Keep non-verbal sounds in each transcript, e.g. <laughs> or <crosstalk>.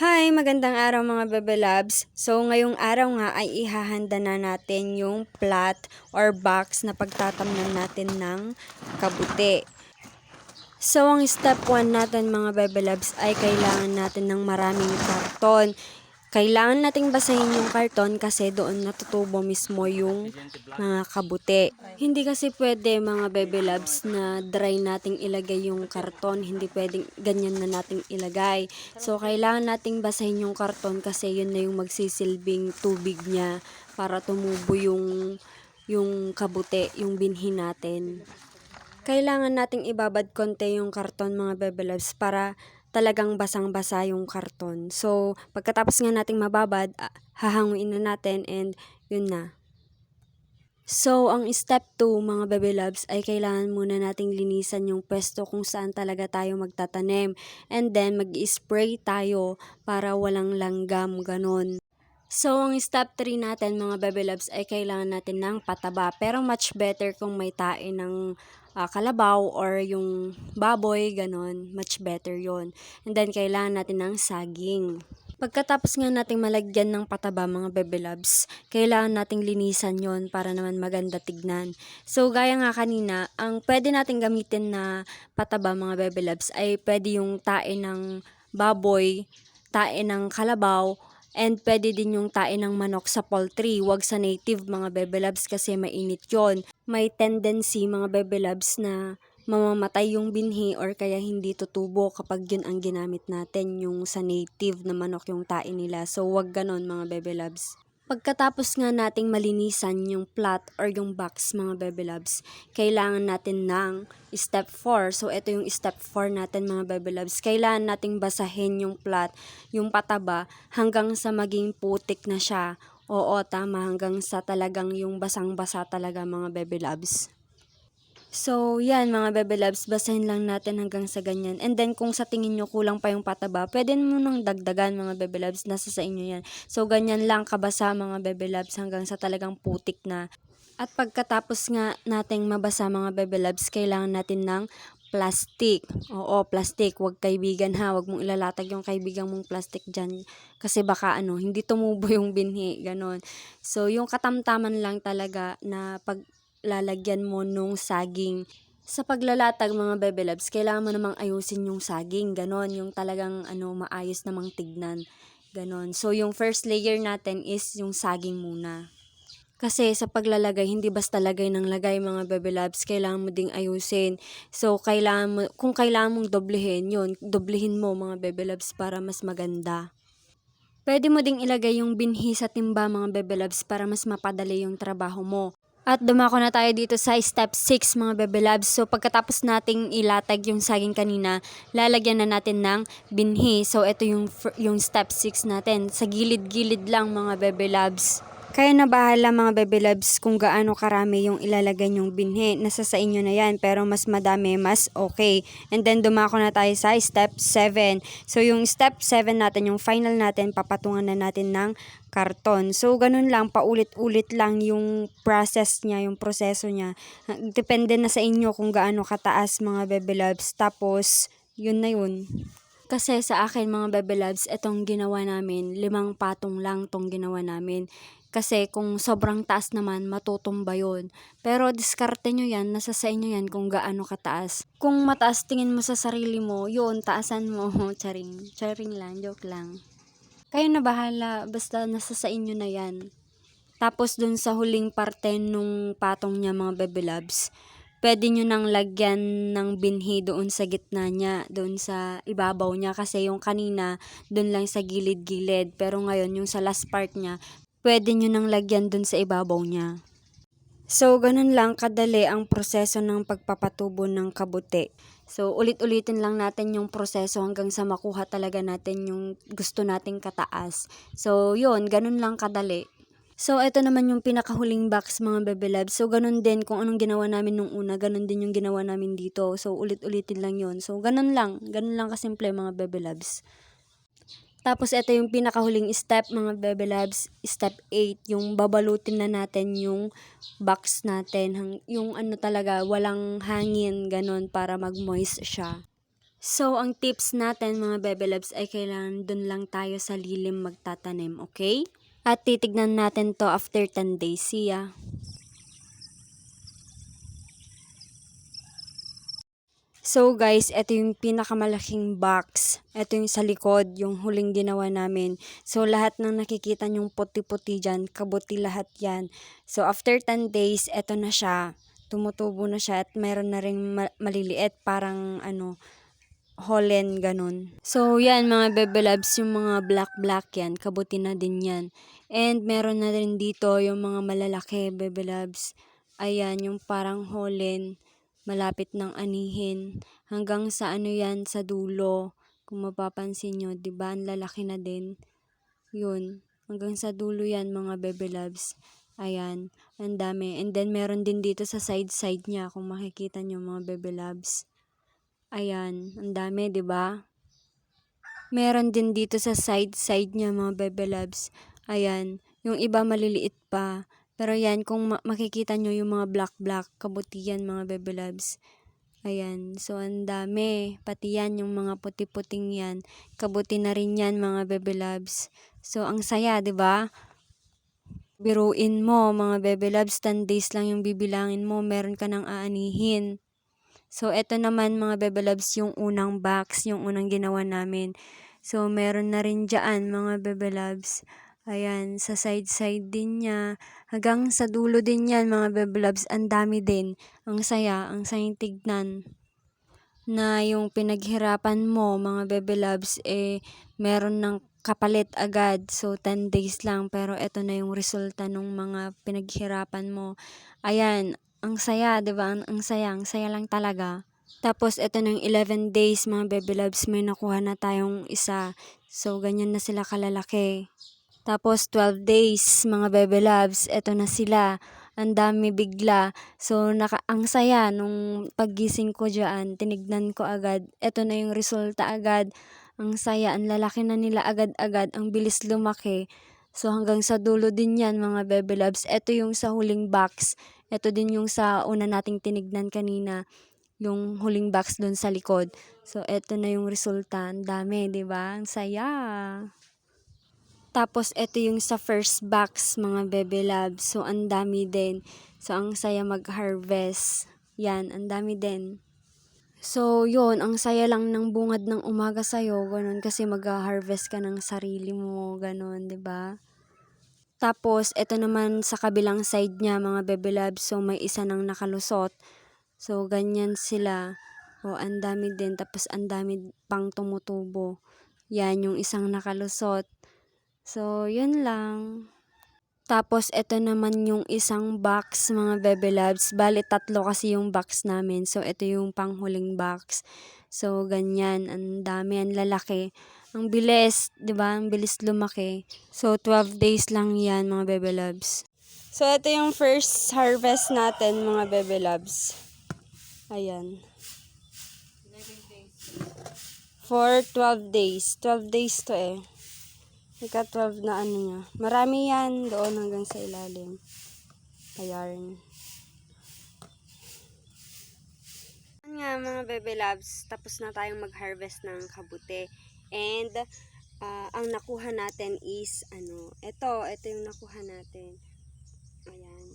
Hi, magandang araw mga Bebe Labs. So ngayong araw nga ay ihahanda na natin yung plat or box na pagtatamnan natin ng kabuti. So ang step 1 natin mga Bebe Labs ay kailangan natin ng maraming karton. Kailangan nating basahin yung karton kasi doon natutubo mismo yung mga kabuti. Hindi kasi pwede mga Bebe Labs na dry nating ilagay yung karton. Hindi pwedeng ganyan na nating ilagay. So, kailangan nating basahin yung karton kasi yun na yung magsisilbing tubig niya para tumubo yung, yung kabuti, yung binhi natin. Kailangan nating ibabad konti yung karton mga Bebe Loves para talagang basang-basa yung karton. So, pagkatapos nga nating mababad, ah, hahanguin na natin and yun na. So, ang step 2 mga Bebe Loves ay kailangan muna nating linisan yung pwesto kung saan talaga tayo magtatanim. And then, mag-spray tayo para walang langgam, ganon. So, ang step 3 natin mga Bebe Loves ay kailangan natin ng pataba. Pero much better kung may tae ng ah, kalabaw or yung baboy, ganon. Much better yon And then, kailangan natin ng saging. Pagkatapos nga nating malagyan ng pataba mga Bebe Loves, kailangan nating linisan yon para naman maganda tignan. So, gaya nga kanina, ang pwede nating gamitin na pataba mga Bebe Loves ay pwede yung tae ng baboy, tae ng kalabaw, And pwede din yung tae ng manok sa poultry, wag sa native mga bebe loves kasi mainit yon. May tendency mga bebe loves na mamamatay yung binhi or kaya hindi tutubo kapag yun ang ginamit natin yung sa native na manok yung tae nila. So wag ganon mga bebe loves. Pagkatapos nga nating malinisan yung plat or yung box mga bebe loves, kailangan natin ng step 4. So ito yung step 4 natin mga bebe loves. Kailangan nating basahin yung plat, yung pataba hanggang sa maging putik na siya. Oo, tama hanggang sa talagang yung basang-basa talaga mga bebe loves. So, yan mga bebe loves, basahin lang natin hanggang sa ganyan. And then, kung sa tingin nyo kulang pa yung pataba, pwede mo nang dagdagan mga bebe loves, nasa sa inyo yan. So, ganyan lang kabasa mga bebe loves hanggang sa talagang putik na. At pagkatapos nga nating mabasa mga bebe loves, kailangan natin ng plastic. Oo, plastic. Huwag kaibigan ha. Huwag mong ilalatag yung kaibigan mong plastic dyan. Kasi baka ano, hindi tumubo <laughs> yung binhi. Ganon. So, yung katamtaman lang talaga na pag lalagyan mo nung saging. Sa paglalatag mga bebe loves, kailangan mo namang ayusin yung saging, ganon, yung talagang ano, maayos namang tignan, ganon. So, yung first layer natin is yung saging muna. Kasi sa paglalagay, hindi basta lagay ng lagay mga bebe loves, kailangan mo ding ayusin. So, kailangan mo, kung kailangan mong doblehin yun, doblehin mo mga bebe loves para mas maganda. Pwede mo ding ilagay yung binhi sa timba mga bebe loves para mas mapadali yung trabaho mo. At dumako na tayo dito sa step 6 mga bebe labs. So pagkatapos nating ilatag yung saging kanina, lalagyan na natin ng binhi. So ito yung, yung step 6 natin. Sa gilid-gilid lang mga bebe labs. Kaya na bahala mga bebe loves kung gaano karami yung ilalagay yung binhi. Nasa sa inyo na yan, pero mas madami, mas okay. And then dumako na tayo sa step 7. So yung step 7 natin, yung final natin, papatungan na natin ng karton. So ganun lang, paulit-ulit lang yung process niya, yung proseso niya. Depende na sa inyo kung gaano kataas mga bebe loves. Tapos, yun na yun. Kasi sa akin mga bebe loves, itong ginawa namin, limang patong lang tong ginawa namin. Kasi kung sobrang taas naman, matutumba yun. Pero diskarte nyo yan, nasa sa inyo yan kung gaano kataas. Kung mataas tingin mo sa sarili mo, yun, taasan mo. <laughs> Charing. Charing lang, joke lang. Kayo na bahala, basta nasa sa inyo na yan. Tapos dun sa huling parte nung patong niya mga baby loves, pwede nyo nang lagyan ng binhi doon sa gitna niya, doon sa ibabaw niya. Kasi yung kanina, doon lang sa gilid-gilid. Pero ngayon, yung sa last part niya, pwede nyo nang lagyan dun sa ibabaw niya. So, ganun lang kadali ang proseso ng pagpapatubo ng kabuti. So, ulit-ulitin lang natin yung proseso hanggang sa makuha talaga natin yung gusto nating kataas. So, yun, ganun lang kadali. So, ito naman yung pinakahuling box mga bebe labs. So, ganun din kung anong ginawa namin nung una, ganun din yung ginawa namin dito. So, ulit-ulitin lang yun. So, ganun lang. Ganun lang kasimple mga bebe labs. Tapos ito yung pinakahuling step mga bebe labs, step 8, yung babalutin na natin yung box natin, yung ano talaga, walang hangin, ganun, para mag-moist siya. So, ang tips natin mga Bebe Loves ay kailangan dun lang tayo sa lilim magtatanim, okay? At titignan natin to after 10 days. See ya! So guys, ito yung pinakamalaking box. Ito yung sa likod, yung huling ginawa namin. So lahat ng nakikita nyong puti-puti dyan, kabuti lahat yan. So after 10 days, ito na siya. Tumutubo na siya at mayroon na rin ma- maliliit, parang ano, Holland, ganun. So, yan mga Bebe Labs, yung mga black-black yan, kabuti na din yan. And meron na rin dito yung mga malalaki Bebe Labs. Ayan, yung parang Holland, malapit ng anihin. Hanggang sa ano yan, sa dulo. Kung mapapansin nyo, di ba, ang lalaki na din. Yun, hanggang sa dulo yan mga Bebe Labs. Ayan, ang dami. And then meron din dito sa side-side niya, kung makikita nyo mga Bebe Labs. Ayan, ang dami, 'di ba? Meron din dito sa side-side niya mga bebe loves. Ayan, yung iba maliliit pa. Pero yan, kung ma- makikita nyo yung mga black-black, kabuti yan mga bebe loves. Ayan, so ang dami. Pati yan, yung mga puti-puting yan. Kabuti na rin yan mga bebe loves. So, ang saya, 'di ba? Biruin mo, mga bebe loves, 10 days lang yung bibilangin mo, meron ka nang aanihin. So, eto naman mga Bebe Loves, yung unang box, yung unang ginawa namin. So, meron na rin dyan mga Bebe Loves. Ayan, sa side-side din niya. Hanggang sa dulo din yan mga Bebe Loves. Ang dami din. Ang saya, ang sayang tignan. Na yung pinaghirapan mo mga Bebe Loves, eh, meron ng kapalit agad. So, 10 days lang. Pero eto na yung resulta ng mga pinaghirapan mo. Ayan, ang saya, 'di ba? Ang, ang saya, ang saya lang talaga. Tapos ito ng 11 days mga baby loves, may nakuha na tayong isa. So ganyan na sila kalalaki. Tapos 12 days mga baby loves, ito na sila. Ang dami bigla. So naka ang saya nung paggising ko diyan, tinignan ko agad. Ito na yung resulta agad. Ang saya, ang lalaki na nila agad-agad, ang bilis lumaki. So hanggang sa dulo din yan mga baby loves. Ito yung sa huling box. Ito din yung sa una nating tinignan kanina, yung huling box doon sa likod. So, ito na yung resulta. Ang dami, di ba? Ang saya. Tapos, ito yung sa first box, mga bebe labs. So, ang dami din. So, ang saya mag-harvest. Yan, ang dami din. So, yun, ang saya lang ng bungad ng umaga sa'yo, ganun, kasi mag-harvest ka ng sarili mo, ganun, ba? Tapos, ito naman sa kabilang side niya, mga bebe labs. So, may isa nang nakalusot. So, ganyan sila. O, ang dami din. Tapos, ang dami pang tumutubo. Yan, yung isang nakalusot. So, yun lang. Tapos, ito naman yung isang box, mga bebe labs. Bali, tatlo kasi yung box namin. So, ito yung panghuling box. So, ganyan. Ang dami, ang lalaki. Ang bilis, di ba? Ang bilis lumaki. So, 12 days lang yan, mga bebe loves. So, ito yung first harvest natin, mga bebe loves. Ayan. For 12 days. 12 days to eh. Ika 12 na ano niya. Marami yan doon hanggang sa ilalim. Ayan. Yan nga mga bebe loves, tapos na tayong mag-harvest ng kabute. And ah, ang nakuha natin is ano, ito, ito yung nakuha natin. Ayan.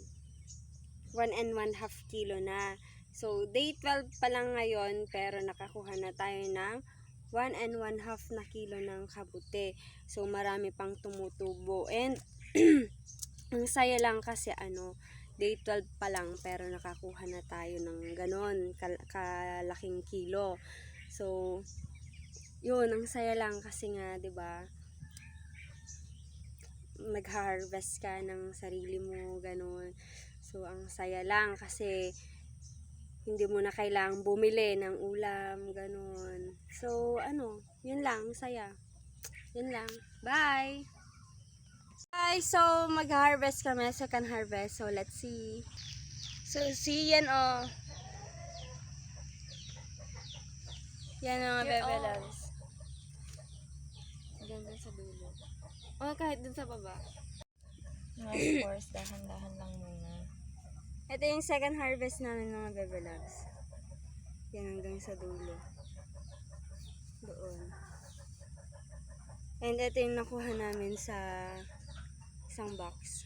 1 and 1 half kilo na. So, day 12 pa lang ngayon, pero nakakuha na tayo ng 1 and 1 half na kilo ng kabute. So, marami pang tumutubo. And, <clears throat> ang saya lang kasi ano, day 12 pa lang, pero nakakuha na tayo ng ganon, kal- kalaking kilo. So, yun, ang saya lang kasi nga, 'di ba? Nag-harvest ka ng sarili mo, ganun. So, ang saya lang kasi hindi mo na kailangang bumili ng ulam, ganun. So, ano, yun lang, saya. Yun lang. Bye! Bye! So, mag-harvest kami, second harvest. So, let's see. So, see yan, oh. Yan ang mga bebe loves. Ganda sa dulo. O, kahit dun sa baba. Of <clears throat> course, dahan-dahan lang muna. Ito yung second harvest namin mga bebe loves. Yan hanggang sa dulo. Doon. And ito yung nakuha namin sa isang box.